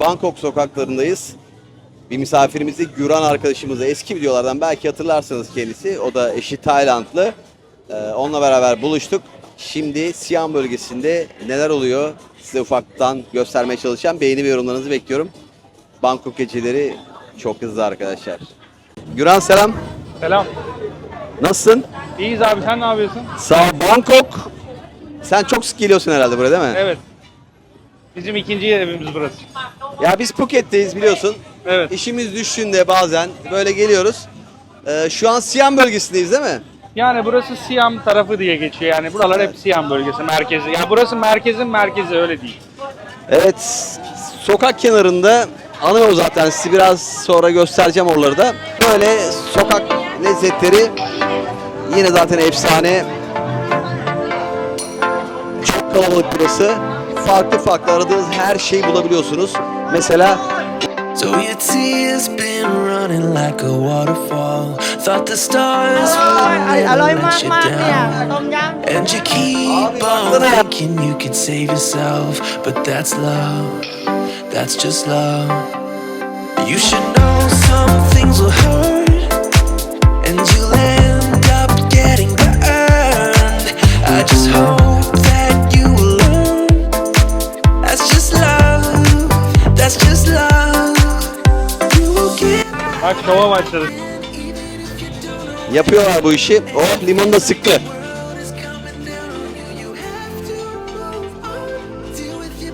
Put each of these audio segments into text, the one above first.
Bangkok sokaklarındayız. Bir misafirimizi Güran arkadaşımızı eski videolardan belki hatırlarsınız kendisi. O da eşi Taylandlı. Ee, onunla beraber buluştuk. Şimdi Siam bölgesinde neler oluyor size ufaktan göstermeye çalışacağım. Beğeni ve yorumlarınızı bekliyorum. Bangkok geceleri çok hızlı arkadaşlar. Güran selam. Selam. Nasılsın? İyiyiz abi sen ne yapıyorsun? Sağ ol. Bangkok. Sen çok sık geliyorsun herhalde buraya değil mi? Evet. Bizim ikinci evimiz burası. Ya biz Phuket'teyiz biliyorsun. Evet. İşimiz düştüğünde bazen böyle geliyoruz. Ee, şu an Siam bölgesindeyiz değil mi? Yani burası Siam tarafı diye geçiyor yani. Buralar hep Siam bölgesi, merkezi. Yani burası merkezin merkezi öyle değil. Evet. Sokak kenarında anıyor zaten sizi biraz sonra göstereceğim oraları da. Böyle sokak lezzetleri yine zaten efsane. Çok kalabalık burası. Farklı farklı aradığınız her şeyi bulabiliyorsunuz. Mesela So your tears been running like a waterfall. Thought the stars were let you down. And you keep on thinking you could save yourself. But that's love, that's just love. You should know some things will hurt. And you'll end up getting burned. I just hope. Şova başladık. yapıyorlar bu işi. Oh limonu da sıktı.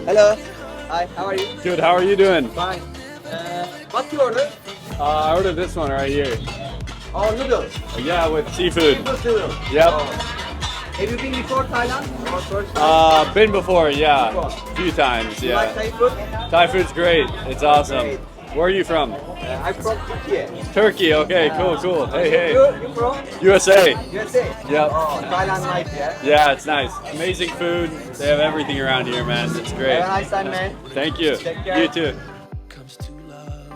Hello. Hi, how are you? Good. How are you doing? Fine. Uh, what's your order? Uh, I ordered this one right here. Oh, noodles. Yeah, with seafood. Noodles. Yep. Have you been before Thailand? Or first time? Uh, been before, yeah, Before. a few times. You like Yeah. Thai food? Thai food's great. It's awesome. Great. Where are you from? Uh, I'm from Turkey. Turkey. Okay, cool, cool. Hey, hey. You, you from USA. USA? Yep. Oh, Thailand life, yeah? Yeah, it's nice. Amazing food. They have everything around here, man. It's great. Have a nice time, man. Thank you. Take care. You too. comes to love.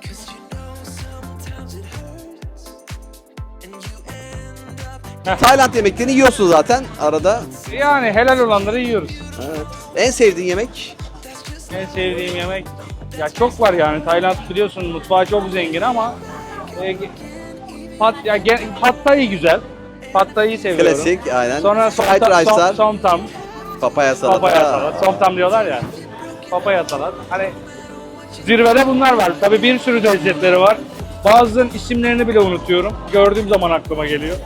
Cause you know sometimes it hurts. And you end up Tayland yemeklerini yiyorsun zaten arada. Yani helal olanları yiyoruz. Evet. En sevdiğin yemek? En sevdiğim yemek ya çok var yani. Tayland biliyorsun mutfağı çok zengin ama e, pat ya gen, pad thai güzel. Pad thai'yi seviyorum. Klasik aynen. Sonra Fried somtam, rice'lar, som, somtam, papaya salata. papaya salat. Somtam diyorlar ya. Papaya salat. Hani zirvede bunlar var. Tabii bir sürü lezzetleri var. Bazılarının isimlerini bile unutuyorum. Gördüğüm zaman aklıma geliyor.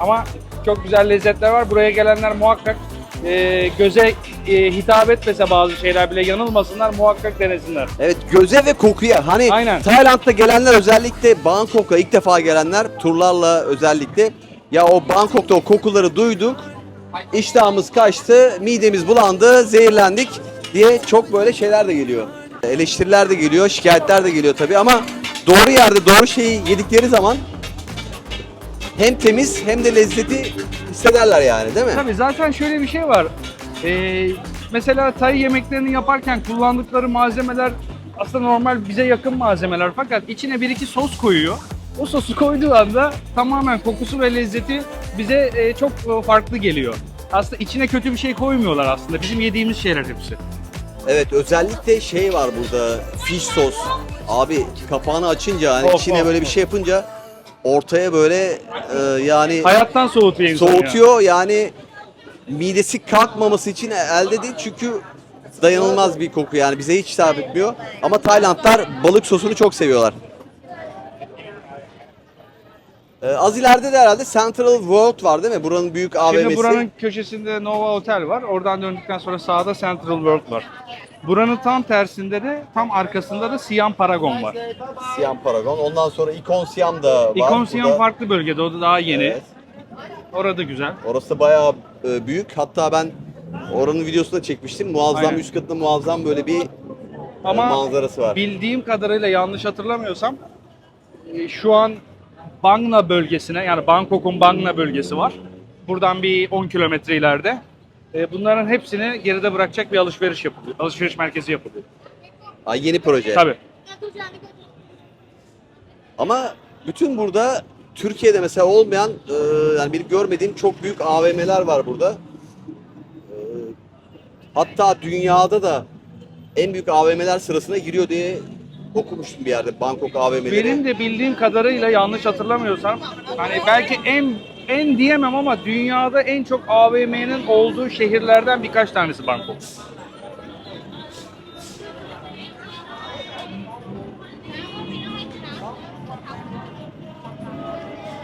Ama çok güzel lezzetler var. Buraya gelenler muhakkak e, göze e, hitap etmese bazı şeyler bile yanılmasınlar muhakkak denesinler. Evet göze ve kokuya. Hani Aynen. Tayland'da gelenler özellikle Bangkok'a ilk defa gelenler turlarla özellikle ya o Bangkok'ta o kokuları duyduk. iştahımız kaçtı, midemiz bulandı, zehirlendik diye çok böyle şeyler de geliyor. Eleştiriler de geliyor, şikayetler de geliyor tabii ama doğru yerde doğru şeyi yedikleri zaman hem temiz hem de lezzeti hissederler yani değil mi? Tabii zaten şöyle bir şey var. Ee, mesela Tay yemeklerini yaparken kullandıkları malzemeler aslında normal bize yakın malzemeler fakat içine bir iki sos koyuyor. O sosu koyduğu anda tamamen kokusu ve lezzeti bize e, çok e, farklı geliyor. Aslında içine kötü bir şey koymuyorlar aslında. Bizim yediğimiz şeyler hepsi. Evet özellikle şey var burada fish sos. Abi kapağını açınca hani Of, içine of, böyle bir şey yapınca ortaya böyle e, yani Hayattan soğutuyor insanı. soğutuyor yani midesi kalkmaması için elde değil çünkü dayanılmaz bir koku yani bize hiç hitap etmiyor. Ama Taylandlar balık sosunu çok seviyorlar. Ee, az ileride de herhalde Central World var değil mi? Buranın büyük AVM'si. Şimdi buranın köşesinde Nova Hotel var. Oradan döndükten sonra sağda Central World var. Buranın tam tersinde de tam arkasında da Siam Paragon var. Siam Paragon. Ondan sonra Icon Siam da var. İkon burada. Siam farklı bölgede. O da daha yeni. Evet. Orada güzel. Orası bayağı e, büyük. Hatta ben oranın videosunu da çekmiştim. Muazzam Aynen. üst katında muazzam böyle bir Ama e, manzarası var. bildiğim kadarıyla yanlış hatırlamıyorsam e, şu an Bangna bölgesine yani Bangkok'un Bangna bölgesi var. Buradan bir 10 kilometre ileride. E, Bunların hepsini geride bırakacak bir alışveriş yapılıyor. Alışveriş merkezi yapılıyor. Ay yeni proje. Tabii. Ama bütün burada Türkiye'de mesela olmayan e, yani benim görmediğim çok büyük AVM'ler var burada. E, hatta dünyada da en büyük AVM'ler sırasına giriyor diye okumuştum bir yerde Bangkok AVM'leri. Benim de bildiğim kadarıyla yanlış hatırlamıyorsam hani belki en en diyemem ama dünyada en çok AVM'nin olduğu şehirlerden birkaç tanesi Bangkok.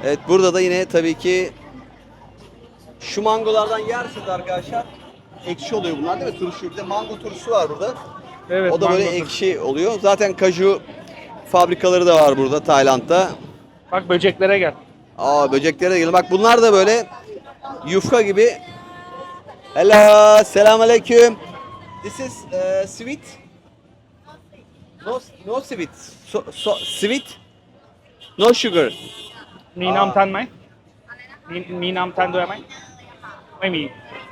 Evet burada da yine tabii ki şu mangolardan yersiniz arkadaşlar. Ekşi oluyor bunlar değil mi? Turşu. Bir de mango turşusu var burada. Evet. o da böyle turşu. ekşi oluyor. Zaten kaju fabrikaları da var burada Tayland'da. Bak böceklere gel. Aa böceklere de gelin. Bak bunlar da böyle yufka gibi. Hello, selamünaleyküm. This is uh, sweet. No, no sweet. So, so, sweet. No sugar. มีน้ำทันไหมมีมีน้ำทันด้วยไหมไม่มี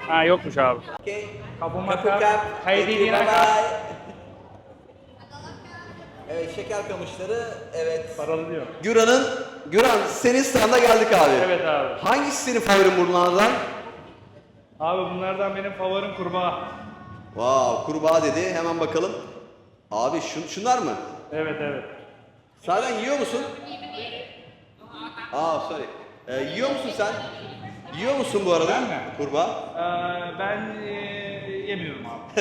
อ่ายกผู้ชาย Okay. ขอบคุณมากครับใครดีๆนะครับ Evet şeker kamışları evet. Paralı diyor. Güran'ın Güran senin standa geldik abi. Evet abi. Hangisi senin favorin bunlardan? Abi bunlardan benim favorim kurbağa. Wow, kurbağa dedi. Hemen bakalım. Abi şun, şunlar mı? Evet evet. Sahiden yiyor musun? Aa sorry. Ee, yiyor musun sen? Yiyor musun bu arada? Ben mi? Kurbağa. Ee, ben e, yemiyorum abi.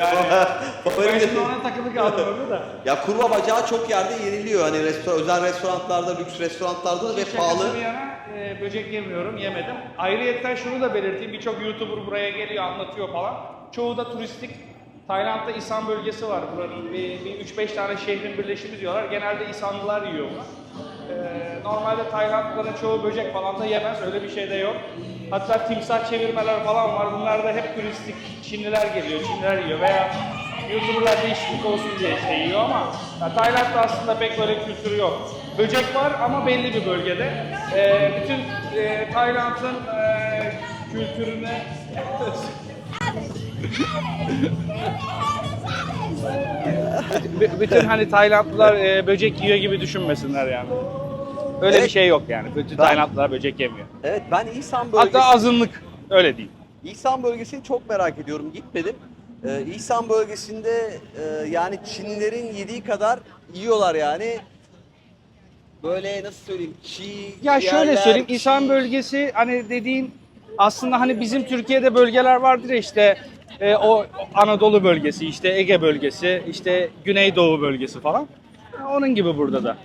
yani, Favorim de- şimdi ona takılı kaldım orada da. Ya kurbağa bacağı çok yerde yeniliyor. Hani restoran, özel restoranlarda, lüks restoranlarda da ve Şakası pahalı. bir yana e, böcek yemiyorum, yemedim. Ayrıyetten şunu da belirteyim, birçok YouTuber buraya geliyor, anlatıyor falan. Çoğu da turistik. Tayland'da İsan bölgesi var. Buranın bir, bir 3-5 tane şehrin birleşimi diyorlar. Genelde İsanlılar yiyor bunu. Ee, normalde Taylandlıların çoğu böcek falan da yemez, öyle bir şey de yok. Hatta timsah çevirmeler falan var. Bunlar da hep turistik. Çinliler geliyor, Çinliler yiyor veya YouTuber'lar değişiklik olsun diye işte yiyor ama ya Tayland'da aslında pek böyle kültürü yok. Böcek var ama belli bir bölgede. Ee, bütün e, Tayland'ın e, kültürüne bütün hani Taylandlılar e, böcek yiyor gibi düşünmesinler yani. Öyle Evet. bir şey yok yani. Bütün Ben- Taylandlılar böcek yemiyor. Evet ben İhsan bölgesi... Hatta azınlık öyle diyeyim. İhsan bölgesini çok merak ediyorum. Gitmedim. Ee, İhsan bölgesinde e, yani Çinlilerin yediği kadar yiyorlar yani. Böyle nasıl söyleyeyim çiğ Ya şöyle yerler, söyleyeyim, çiğ- İhsan bölgesi hani dediğin aslında hani bizim Türkiye'de bölgeler vardır ya işte e, o Anadolu bölgesi, işte Ege bölgesi, işte Güneydoğu bölgesi falan. Onun gibi burada da.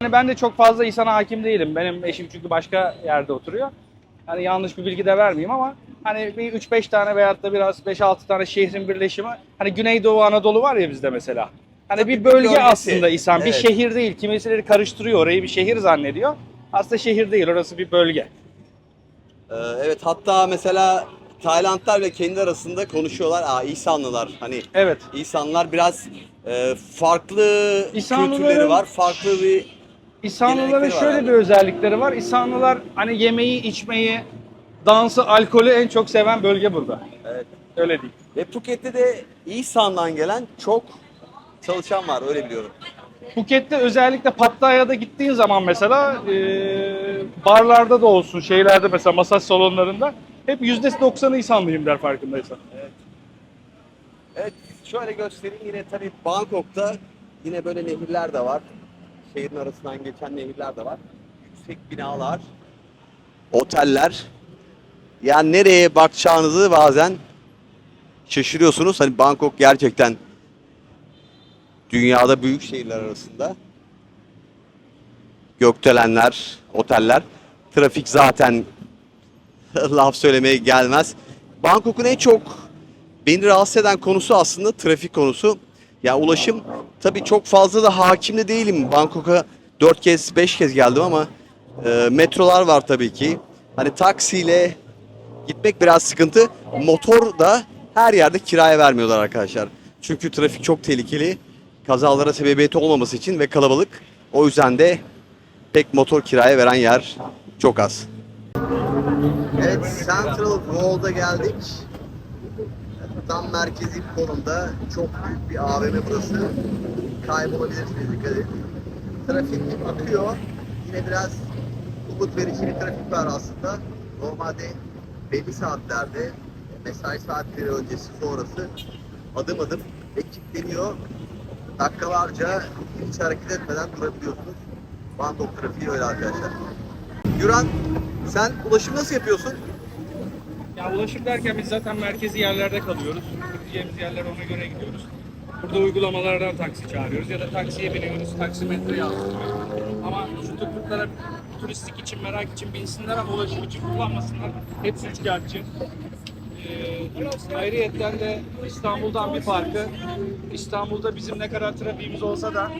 Hani ben de çok fazla İhsan'a hakim değilim. Benim eşim çünkü başka yerde oturuyor. Hani yanlış bir bilgi de vermeyeyim ama hani bir 3-5 tane veyahut da biraz 5-6 tane şehrin birleşimi. Hani Güneydoğu Anadolu var ya bizde mesela. Hani bir bölge bölgesi. aslında İhsan, bir Evet. şehir değil. Kimisileri karıştırıyor orayı bir şehir zannediyor. Aslında şehir değil, orası bir bölge. Ee, evet hatta mesela Taylandlar ve kendi arasında konuşuyorlar. Aa İhsanlılar hani Evet. İhsanlılar biraz e, farklı İhsanlıların- kültürleri var. Farklı bir İhsanlıların Gelenekleri var şöyle abi. bir özellikleri var. İhsanlılar hani yemeği, içmeyi, dansı, alkolü en çok seven bölge burada. Evet. Öyle değil. Ve Phuket'te de İhsan'dan gelen çok çalışan var öyle biliyorum. Phuket'te özellikle Pattaya'da gittiğin zaman mesela eee, barlarda da olsun, şeylerde mesela masaj salonlarında hep %90'ı İhsanlıyım der farkındaysan. Evet şöyle göstereyim yine tabii Bangkok'ta yine böyle nehirler de var. Şehrin arasından geçen nehirler de var. Yüksek binalar, oteller. Yani nereye bakacağınızı bazen şaşırıyorsunuz. Hani Bangkok gerçekten dünyada büyük şehirler arasında. Gökdelenler, oteller. Trafik zaten laf söylemeye gelmez. Bangkok'un en çok beni rahatsız eden konusu aslında trafik konusu. Ya ulaşım tabii çok fazla da hakim de değilim. Bangkok'a 4 kez 5 kez geldim ama e, metrolar var tabii ki. Hani taksiyle gitmek biraz sıkıntı. Motor da her yerde kiraya vermiyorlar arkadaşlar. Çünkü trafik çok tehlikeli. Kazalara sebebiyeti olmaması için ve kalabalık. O yüzden de pek motor kiraya veren yer çok az. Evet, Central Wall'da geldik. Tam merkezi konumda çok büyük bir AVM burası. Kaybolabilirsiniz dikkat edin. Trafik akıyor. Yine biraz umut verici bir trafik var aslında. Normalde belli saatlerde mesai saatleri öncesi sonrası adım adım ekipleniyor. Dakikalarca hiç hareket etmeden durabiliyorsunuz. Bangkok trafiği öyle arkadaşlar. Güran sen ulaşım nasıl yapıyorsun? Ya ulaşım derken biz zaten merkezi yerlerde kalıyoruz. Gideceğimiz yerlere ona göre gidiyoruz. Burada uygulamalardan taksi çağırıyoruz ya da taksiye biniyoruz. Taksimetre yazdırıyoruz. Ama şu tuk-tuklara turistik için, merak için binsinler ama ulaşım için kullanmasınlar. Hepsi üçkağıtçı. Ee, ayrıyetten de İstanbul'dan bir farkı. İstanbul'da bizim ne kadar trafiğimiz olsa da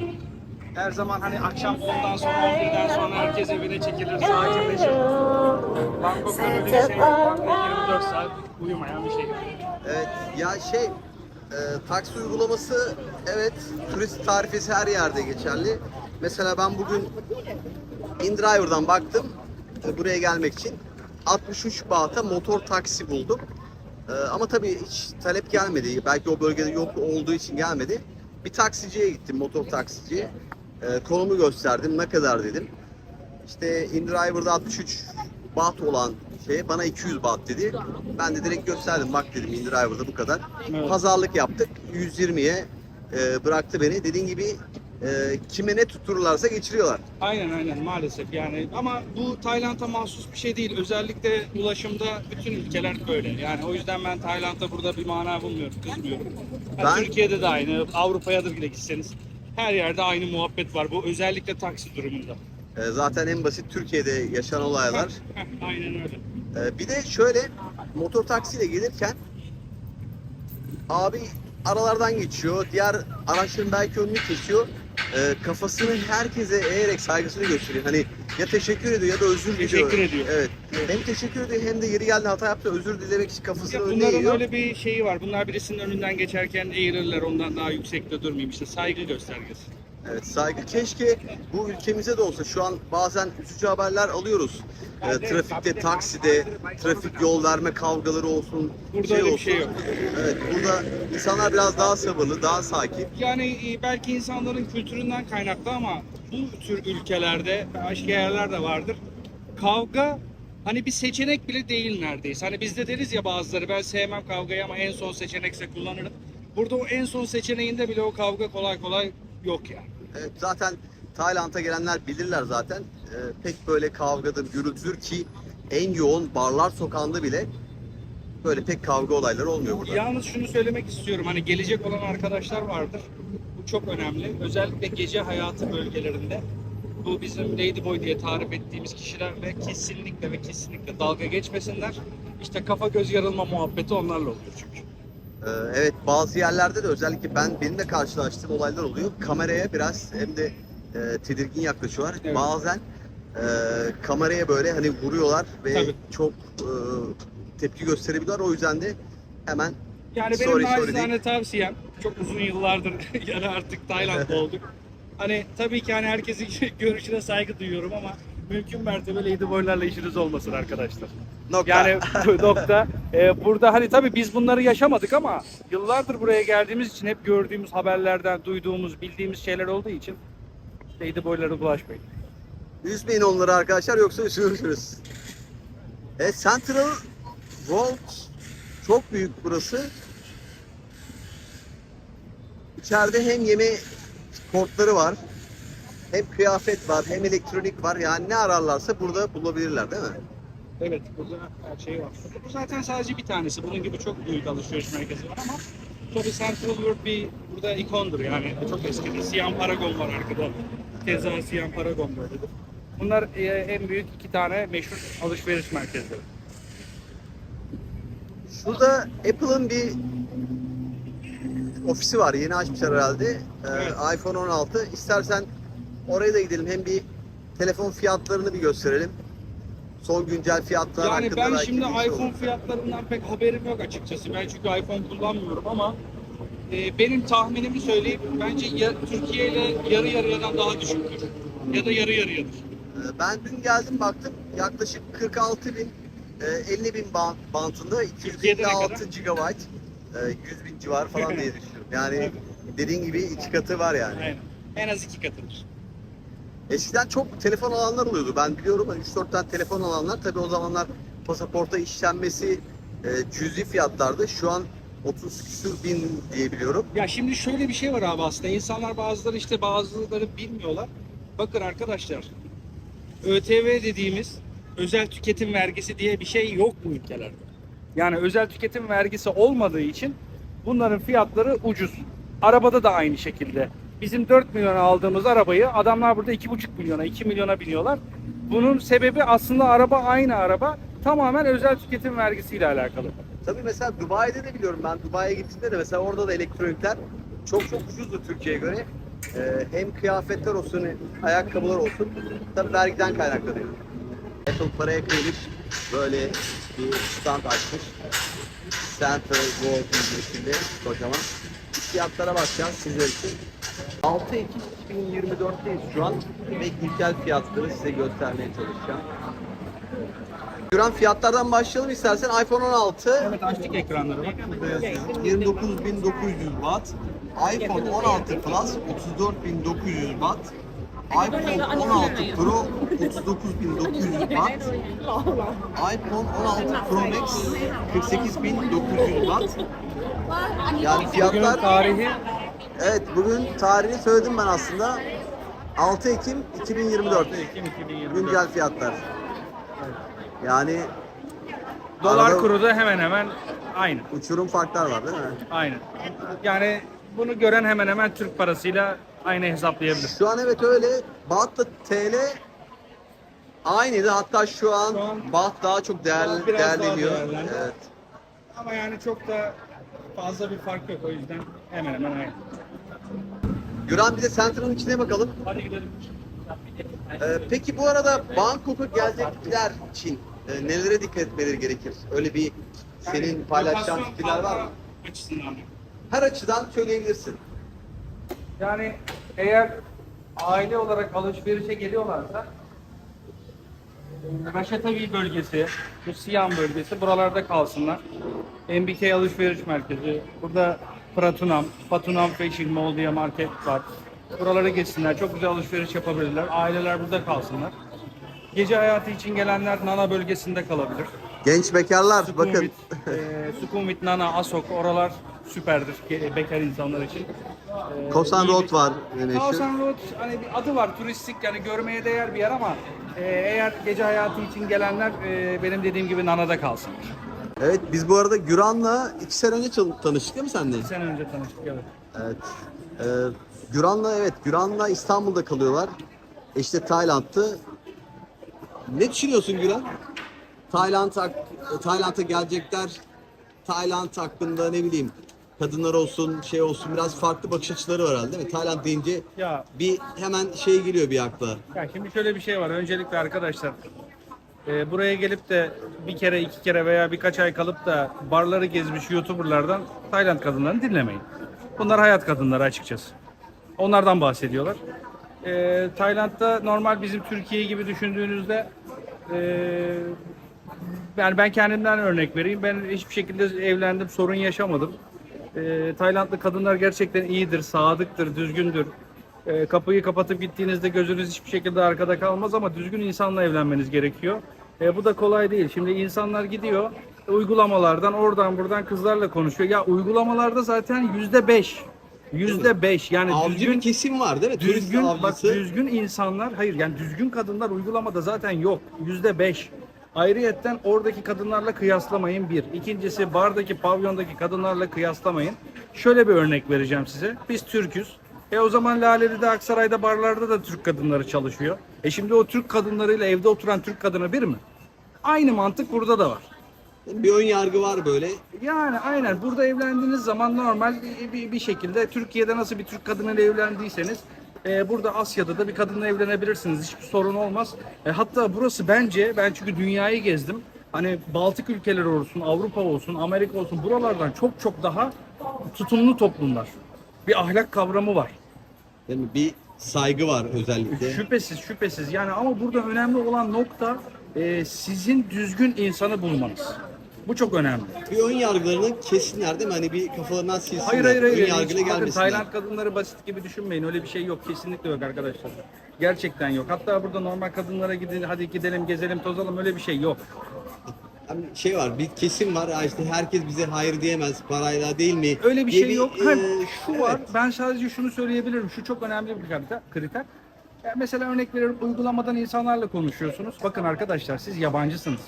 her zaman hani akşam 10'dan sonra 11'den sonra herkes evine çekilir, sakinleşir. Bangkok'ta böyle bir şey yok. 24 saat uyumayan bir şey. Evet ya şey e, taksi uygulaması evet turist tarifesi her yerde geçerli. Mesela ben bugün InDriver'dan baktım e, buraya gelmek için 63 bahata motor taksi buldum. E, ama tabii hiç talep gelmedi. Belki o bölgede yok olduğu için gelmedi. Bir taksiciye gittim, motor taksiciye. E, konumu gösterdim, ne kadar dedim. İşte InDriver'da 63 baht olan şey bana 200 baht dedi. Ben de direkt gösterdim. Bak dedim InDriver'da bu kadar. Evet. Pazarlık yaptık. 120'ye e, bıraktı beni. Dediğin gibi e, kime ne tuttururlarsa geçiriyorlar. Aynen aynen maalesef yani ama bu Tayland'a mahsus bir şey değil. Özellikle ulaşımda bütün ülkeler böyle. Yani o yüzden ben Tayland'a burada bir mana bulmuyorum, kızmıyorum. Ha, Ben- Türkiye'de de aynı, Avrupa'ya da bile gitseniz her yerde aynı muhabbet var. Bu özellikle taksi durumunda. E, zaten en basit Türkiye'de yaşanan olaylar. Aynen öyle. Ee, bir de şöyle motor taksiyle gelirken abi aralardan geçiyor. Diğer araçların belki önünü kesiyor. Ee, kafasını herkese eğerek saygısını gösteriyor. Hani ya teşekkür ediyor ya da özür diliyor. Teşekkür ediyor. Evet. Hem teşekkür ediyor hem de yeri geldi hata yaptı özür dilemek için kafasını Ya önüne bunların eğiyor. öyle bir şeyi var. Bunlar birisinin önünden geçerken eğilirler ondan daha yüksekte durmayayım. İşte saygı göstergesi. Evet saygı. Keşke bu ülkemizde de olsa. Şu an bazen üzücü haberler alıyoruz. Ee, trafikte, takside, trafik yol verme kavgaları olsun. Burada öyle bir olsun. şey yok. Evet burada insanlar biraz daha sabırlı, daha sakin. Yani e, belki insanların kültüründen kaynaklı ama bu tür ülkelerde başka yerler de vardır. Kavga hani bir seçenek bile değil neredeyse. Hani bizde deriz ya bazıları ben sevmem kavgayı ama en son seçenekse kullanırım. Burada o en son seçeneğinde bile o kavga kolay kolay yok yani. Evet, zaten Tayland'a gelenler bilirler zaten. Ee, pek böyle kavgadır, gürültüdür ki en yoğun barlar sokağında bile böyle pek kavga olayları olmuyor burada. Yalnız şunu söylemek istiyorum. Hani gelecek olan arkadaşlar vardır. Bu çok önemli. Özellikle gece hayatı bölgelerinde bu bizim Ladyboy diye tarif ettiğimiz kişilerle kesinlikle ve kesinlikle dalga geçmesinler. İşte kafa göz yarılma muhabbeti onlarla oluyor çünkü. Ee, evet bazı yerlerde de özellikle ben benim de karşılaştığım olaylar oluyor. Kameraya biraz hem de e, tedirgin yaklaşıyorlar. Evet. Bazen e, kameraya böyle hani vuruyorlar ve Tabii. çok e, tepki gösterebiliyorlar. O yüzden de hemen Yani benim Sorry, sorry nacizane tavsiyem çok uzun yıllardır yani artık Tayland'da olduk. Hani tabii ki hani herkesin görüşüne saygı duyuyorum ama mümkün mertebe Ladyboy'larla işiniz olmasın arkadaşlar. nokta. Yani nokta e, burada hani tabii biz bunları yaşamadık ama yıllardır buraya geldiğimiz için hep gördüğümüz haberlerden duyduğumuz, bildiğimiz şeyler olduğu için Ladyboy'lara bulaşmayın. Üzmeyin onları arkadaşlar yoksa üzülürsünüz. E, Central World çok büyük burası. İçeride hem yeme portları var, hem kıyafet var, hem elektronik var. Yani ne ararlarsa burada bulabilirler değil mi? Evet burada her şey var. Bu zaten sadece bir tanesi. Bunun gibi çok büyük alışveriş merkezi var ama tabii Central World bir burada ikondur yani çok eskidir. Siam Paragon var arkada. Keza Siam Paragon böyledir. Bunlar e, en büyük iki tane meşhur alışveriş merkezleri. Şurada Apple'ın bir ofisi var. Yeni açmışlar herhalde. Ee, Evet. iPhone 16. İstersen oraya da gidelim. Hem bir telefon fiyatlarını bir gösterelim. Son güncel fiyatlar Yani hakkında ben belki şimdi iPhone olur. fiyatlarından pek haberim yok açıkçası. Ben çünkü iPhone kullanmıyorum ama e, benim tahminimi söyleyeyim. Bence ya, Türkiye ile yarı yarıyadan daha düşüktür. Ya da yarı yarıyadır. Ee, Ben dün geldim baktım yaklaşık 46 bin, e, 50 bin band, bantında Türkiye'de ne 256 GB, e, 100 bin civarı falan diye düşünüyorum. Yani dediğin gibi iki katı var yani. Aynen. En az iki katıdır. Eskiden çok telefon alanlar oluyordu. Ben biliyorum hani 3-4 tane telefon alanlar. Tabii o zamanlar pasaporta işlenmesi e, cüzi fiyatlardı. Şu an 30 küsür bin diye. Ya şimdi şöyle bir şey var abi aslında. İnsanlar bazıları işte bazıları bilmiyorlar. Bakın arkadaşlar. ÖTV dediğimiz özel tüketim vergisi diye bir şey yok bu ülkelerde. Yani özel tüketim vergisi olmadığı için bunların fiyatları ucuz. Arabada da aynı şekilde. Bizim 4 milyona aldığımız arabayı adamlar burada 2,5 milyona, 2 milyona biniyorlar. Bunun sebebi aslında araba aynı araba. Tamamen özel tüketim vergisiyle alakalı. Tabii mesela Dubai'de de biliyorum ben Dubai'ye gittiğimde de mesela orada da elektronikler çok çok ucuzdu Türkiye'ye göre. Ee, hem kıyafetler olsun, ayakkabılar olsun. Tabii vergiden kaynaklanıyor. Apple paraya kıymış. Böyle bir stand açmış. Center World İngilizce'de kocaman. Fiyatlara bakacağız sizler için. 6 Ekim 2024'teyiz şu an ve güncel fiyatları size göstermeye çalışacağım. Güran fiyatlardan başlayalım istersen iPhone 16 Evet açtık ekranları bak. 29.900 watt. iPhone 16 Plus 34.900 watt. iPhone 16 Pro 39.900 watt. iPhone 16 Pro Max 48.900 watt. Yani Bugünün fiyatlar tarihi evet bugün tarihini söyledim ben aslında. 6 Ekim 2024 Ekim 2024. güncel fiyatlar. Yani Dolar Arada- kuru da hemen hemen aynı. uçurum farklar var değil mi? Aynı. Yani bunu gören hemen hemen Türk parasıyla aynı hesaplayabilir. Şu an evet öyle. Baht'la TL aynıydı. Hatta şu an, Şu an- Baht daha çok değer, Şu an biraz daha değerleniyor. değerlendi. Evet. Ama yani çok da fazla bir fark yok o yüzden hemen hemen aynı. Güran bir de Central'ın içine bakalım. Hadi gidelim. Ee, peki bu arada Bangkok'a gelecekler için e, nelere dikkat etmeleri gerekir? Öyle bir senin paylaşacağın fikirler var mı? Açısından. Her açıdan söyleyebilirsin. Yani eğer aile olarak alışverişe geliyorlarsa Raşatavi bölgesi, bu Siam bölgesi buralarda kalsınlar. MBK alışveriş merkezi, burada Pratunam, Patunam Fashion Mall diye market var. Buralara geçsinler, çok güzel alışveriş yapabilirler. Aileler burada kalsınlar. Gece hayatı için gelenler Nana bölgesinde kalabilir. Genç bekarlar bakın. Sukhumvit, e, Sukhumvit, Nana, Asok oralar süperdir bekar insanlar için. E, Kosan Road var. Kosan Road hani bir adı var turistik yani görmeye değer bir yer ama e, eğer gece hayatı için gelenler e, benim dediğim gibi Nana'da kalsın. Evet biz bu arada Güran'la iki sene önce tanıştık değil mi senle? Bir sene önce tanıştık evet. Evet. Ee, Güran'la evet Güran'la İstanbul'da kalıyorlar. İşte Tayland'tı. Ne düşünüyorsun Güran? Tayland hak- Tayland'a gelecekler. Tayland hakkında ne bileyim kadınlar olsun şey olsun biraz farklı bakış açıları var herhalde değil mi? Tayland deyince Ya bir hemen şey geliyor bir akla. Ya şimdi şöyle bir şey var. Öncelikle arkadaşlar e, buraya gelip de bir kere iki kere veya birkaç ay kalıp da barları gezmiş YouTuber'lardan Tayland kadınlarını dinlemeyin. Bunlar hayat kadınları açıkçası. Onlardan bahsediyorlar. E, Tayland'da normal bizim Türkiye gibi düşündüğünüzde e, yani ben kendimden örnek vereyim. Ben hiçbir şekilde evlendim, sorun yaşamadım. Ee, Taylandlı kadınlar gerçekten iyidir, sadıktır, düzgündür. Ee, kapıyı kapatıp gittiğinizde gözünüz hiçbir şekilde arkada kalmaz ama düzgün insanla evlenmeniz gerekiyor. Ee, bu da kolay değil. Şimdi insanlar gidiyor uygulamalardan oradan buradan kızlarla konuşuyor. Ya uygulamalarda zaten yüzde beş. Yüzde beş yani Avcı düzgün bir kesim var değil mi? Turist düzgün bak avcısı. düzgün insanlar hayır yani düzgün kadınlar uygulamada zaten yok yüzde beş. Ayrıyetten oradaki kadınlarla kıyaslamayın bir. İkincisi bardaki pavyondaki kadınlarla kıyaslamayın. Şöyle bir örnek vereceğim size. Biz Türk'üz. E o zaman Laleli'de, Aksaray'da, barlarda da Türk kadınları çalışıyor. E şimdi o Türk kadınlarıyla evde oturan Türk kadını bir mi? Aynı mantık burada da var. Bir ön yargı var böyle. Yani aynen burada evlendiğiniz zaman normal bir, bir, şekilde Türkiye'de nasıl bir Türk kadınıyla evlendiyseniz e, burada Asya'da da bir kadınla evlenebilirsiniz. Hiçbir sorun olmaz. E, hatta burası bence ben çünkü dünyayı gezdim. Hani Baltık ülkeleri olsun, Avrupa olsun, Amerika olsun buralardan çok çok daha tutumlu toplumlar. Bir ahlak kavramı var. Değil mi? Bir saygı var özellikle. Şüphesiz şüphesiz yani ama burada önemli olan nokta e, sizin düzgün insanı bulmanız. Bu çok önemli. Bir ön yargılarını kesinler değil mi? Hani bir kafalarından silsinler. Hayır hayır hayır. Ön Hiç yargıyla bakın gelmesinler. Tayland kadınları basit gibi düşünmeyin. Öyle bir şey yok. Kesinlikle yok arkadaşlar. Gerçekten yok. Hatta burada normal kadınlara gidin hadi gidelim gezelim tozalım öyle bir şey yok. Hani şey var, bir kesim var. "Aa işte herkes bize hayır diyemez, parayla değil mi? Öyle bir diye şey yok. e, şu var. evet. Ben sadece şunu söyleyebilirim. Şu çok önemli bir kriter. kriter. Ya mesela örnek veriyorum uygulamadan insanlarla konuşuyorsunuz. Bakın arkadaşlar siz yabancısınız.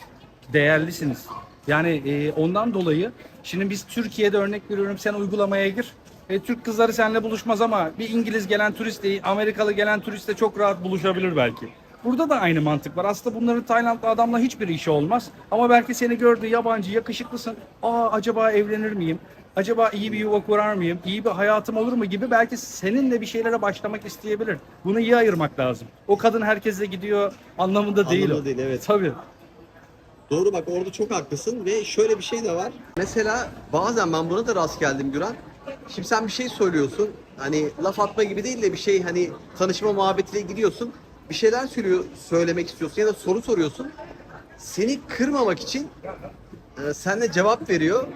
Değerlisiniz. Yani e, ondan dolayı şimdi biz Türkiye'de örnek veriyorum sen uygulamaya gir. E, Türk kızları seninle buluşmaz ama bir İngiliz gelen turist değil, Amerikalı gelen turistle çok rahat buluşabilir belki. Burada da aynı mantık var. Aslında bunların Taylandlı adamla hiçbir işi olmaz. Ama belki seni gördü yabancı, yakışıklısın. Aa acaba evlenir miyim? Acaba iyi bir yuva kurar mıyım? İyi bir hayatım olur mu gibi belki seninle bir şeylere başlamak isteyebilir. Bunu iyi ayırmak lazım. O kadın herkesle gidiyor anlamında değil Anlamında o. değil, evet. Tabii. Doğru bak orada çok haklısın ve şöyle bir şey de var. Mesela bazen ben buna da rast geldim Güran. Şimdi sen bir şey söylüyorsun. Hani laf atma gibi değil de bir şey hani tanışma muhabbetiyle gidiyorsun. Bir şeyler söylüyor, söylemek istiyorsun ya da soru soruyorsun. Seni kırmamak için e, seninle cevap veriyor.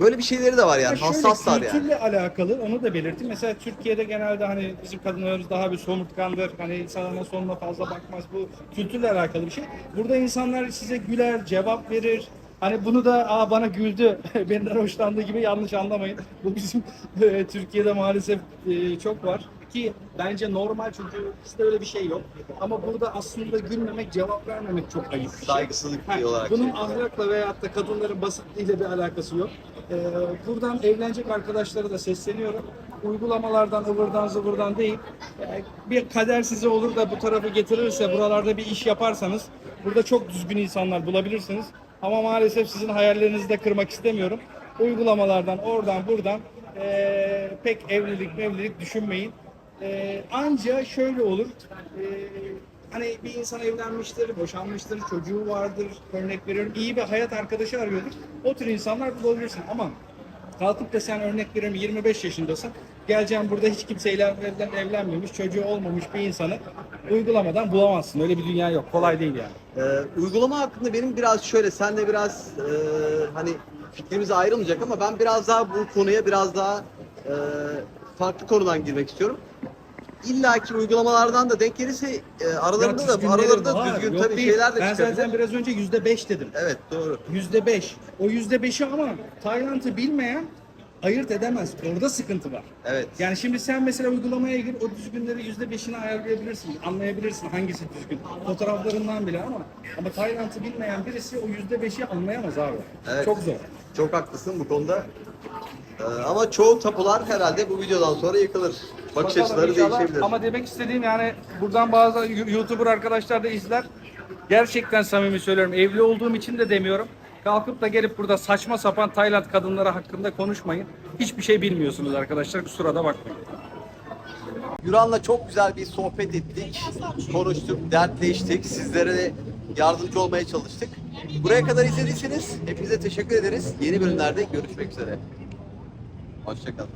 Böyle bir şeyleri de var yani. Ya şöyle, Hassaslar yani. kültürle alakalı onu da belirttim. Mesela Türkiye'de genelde hani bizim kadınlarımız daha bir somurtkandır. Hani insanların sonuna fazla bakmaz. Bu kültürle alakalı bir şey. Burada insanlar size güler, cevap verir. Hani bunu da Aa, bana güldü, benden hoşlandığı gibi yanlış anlamayın. Bu bizim e, Türkiye'de maalesef e, çok var. Ki bence normal çünkü bizde öyle bir şey yok. Ama burada aslında gülmemek, cevap vermemek çok ayıp. bir şey. Saygısızlık Ha, olarak. Bunun şey. ahlakla veyahut da kadınların basitliğiyle bir alakası yok. Ee, buradan evlenecek arkadaşlara da sesleniyorum. Uygulamalardan, ıvırdan zıvırdan değil. Bir kader size olur da bu tarafı getirirse, buralarda bir iş yaparsanız burada çok düzgün insanlar bulabilirsiniz. Ama maalesef sizin hayallerinizi de kırmak istemiyorum. Uygulamalardan, oradan, buradan ee, pek evlilik mevlilik düşünmeyin. Ee, anca şöyle olur. Ee, hani bir insan evlenmiştir, boşanmıştır, çocuğu vardır, örnek veriyorum. iyi bir hayat arkadaşı arıyordur. O tür insanlar bulabilirsin ama kalkıp da sen örnek veriyorum 25 yaşındasın. Geleceğim burada hiç kimseyle evlen, evlenmemiş, çocuğu olmamış bir insanı uygulamadan bulamazsın. Öyle bir dünya yok. Kolay değil yani. Ee, uygulama hakkında benim biraz şöyle, senle biraz e, hani fikrimiz ayrılmayacak ama ben biraz daha bu konuya biraz daha e, farklı konudan girmek istiyorum. İlla ki uygulamalardan da denk gelirse e, aralarında da aralarında düzgün tabii şeyler de Ben çıkabilir. zaten biraz önce %5 dedim. Evet doğru. Yüzde beş. O yüzde beşi ama Tayland'ı bilmeyen ayırt edemez. Orada sıkıntı var. Evet. Yani şimdi sen mesela uygulamaya gir, o düzgünleri yüzde beşini ayarlayabilirsin, anlayabilirsin hangisi düzgün. Fotoğraflarından bile ama ama Tayland'ı bilmeyen birisi o yüzde beşi anlayamaz abi. Evet. Çok zor. Çok haklısın bu konuda. Ee, ama çoğu tapular herhalde bu videodan sonra yıkılır. Bakış Bakalım açıları inşallah. değişebilir. Ama demek istediğim yani buradan bazı YouTuber arkadaşlar da izler. Gerçekten samimi söylüyorum. Evli olduğum için de demiyorum. Kalkıp da gelip burada saçma sapan Tayland kadınları hakkında konuşmayın. Hiçbir şey bilmiyorsunuz arkadaşlar. Kusura da bakmayın. Yuran'la çok güzel bir sohbet ettik, konuştuk, dertleştik, sizlere de yardımcı olmaya çalıştık. Buraya kadar izlediyseniz hepinize teşekkür ederiz. Yeni bölümlerde görüşmek üzere. Hoşçakalın.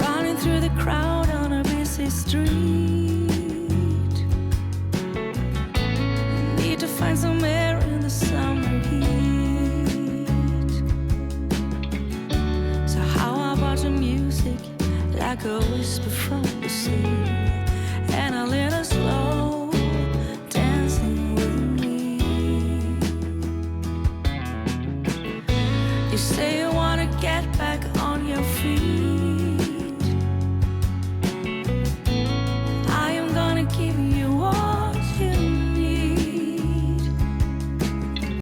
Running through the crowd on a busy street. Need to find some air in the summer heat. So how about the music, like a whisper from the sea,